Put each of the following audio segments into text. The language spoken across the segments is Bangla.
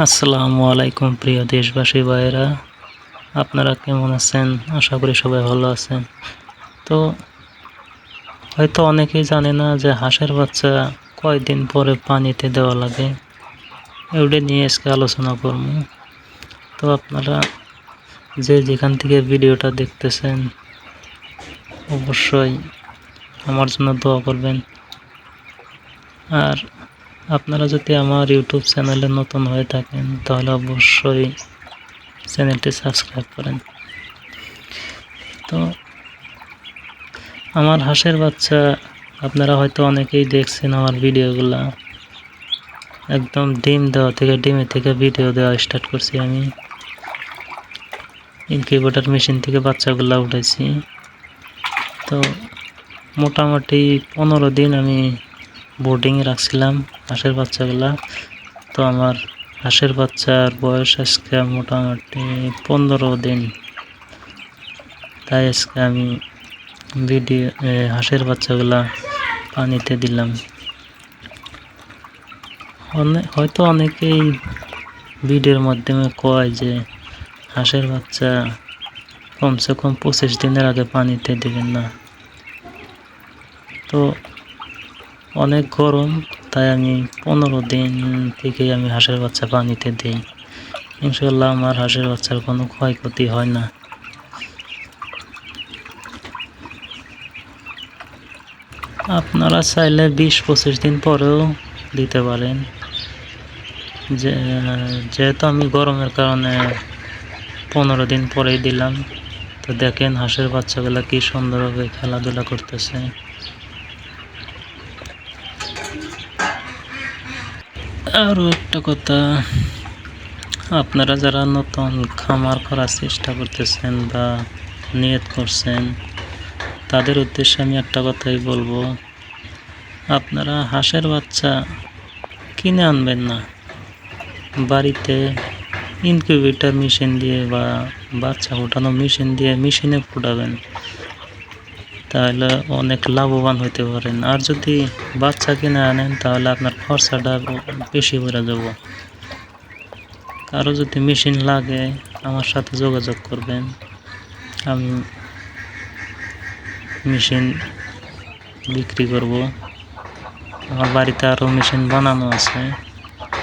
আসসালামু আলাইকুম, প্রিয় দেশবাসী ভাইয়েরা। আপনারা কেমন আছেন? আশা করি সবাই ভালো আছেন। তো, হয়তো অনেকেই জানে না যে হাঁসের বাচ্চা কয়দিন পরে পানিতে দেওয়া লাগে। এগুলো নিয়ে আজকে আলোচনা করব। তো আপনারা যে যেখান থেকে ভিডিওটা দেখতেছেন, অবশ্যই আমার জন্য দোয়া করবেন। আর আপনারা যদি আমার ইউটিউব চ্যানেলে নতুন হয়ে থাকেন, তাহলে অবশ্যই চ্যানেলটি সাবস্ক্রাইব করেন। তো আমার হাঁসের বাচ্চা আপনারা হয়তো অনেকেই দেখছেন আমার ভিডিওগুলা। একদম ডিম দেওয়া থেকে, ডিমে থেকে ভিডিও দেওয়া স্টার্ট করছি আমি। ইনকিউবেটার মেশিন থেকে বাচ্চাগুলো উঠেছি তো মোটামুটি পনেরো দিন আমি বোর্ডিংয়ে রাখছিলাম। হাঁসের বাচ্চাগুলা। তো আমার হাঁসের বাচ্চার বয়স আজকে মোটামুটি পনেরো দিন। তাই আজকে আমি ভিডিও হাঁসের বাচ্চাগুলা পানিতে দিলাম। অনেক হয়তো অনেকেই ভিডিওর মাধ্যমে কয় যে হাঁসের বাচ্চা কমসে কম পঁচিশ দিনের আগে পানিতে দেবেন না। তো অনেক গরম তাই আমি পনেরো দিন থেকে আমি হাঁসের বাচ্চা পানিতে দিই। ইনশাল্লাহ আমার হাঁসের বাচ্চার কোনো ক্ষয়ক্ষতি হয় না। আপনারা চাইলে বিশ পঁচিশ দিন পরেও দিতে পারেন। যেহেতু আমি গরমের কারণে পনেরো দিন পরেই দিলাম, তো দেখেন হাঁসের বাচ্চাগুলো কি সুন্দরভাবে খেলাধুলা করতেছে। আরও একটা কথা, আপনারা যারা নতুন খামার করার চেষ্টা করতেছেন বা নিয়ত করছেন, তাদের উদ্দেশ্যে আমি একটা কথাই বলব, আপনারা হাঁসের বাচ্চা কিনে আনবেন না। বাড়িতে ইনকিউবেটার মেশিন দিয়ে বা বাচ্চা ফোটানো মেশিন দিয়ে মেশিনে ফুটাবেন। তাহলে অনেক লাভবান হতে পারেন। আর যদি বাচ্চা কিনে আনেন, তাহলে আপনার খরচাটা বেশি করে যাব। কারও যদি মেশিন লাগে, আমার সাথে যোগাযোগ করবেন। আমি মেশিন বিক্রি করব। আমার বাড়িতে আরও মেশিন বানানো আছে।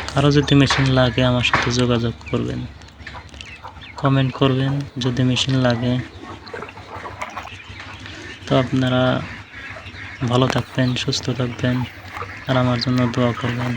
কারও যদি মেশিন লাগে, আমার সাথে যোগাযোগ করবেন। কমেন্ট করবেন, যদি মেশিন লাগে। তো আপনারা ভালো থাকবেন সুস্থ থাকবেন আর আমার জন্য দোয়া করবেন।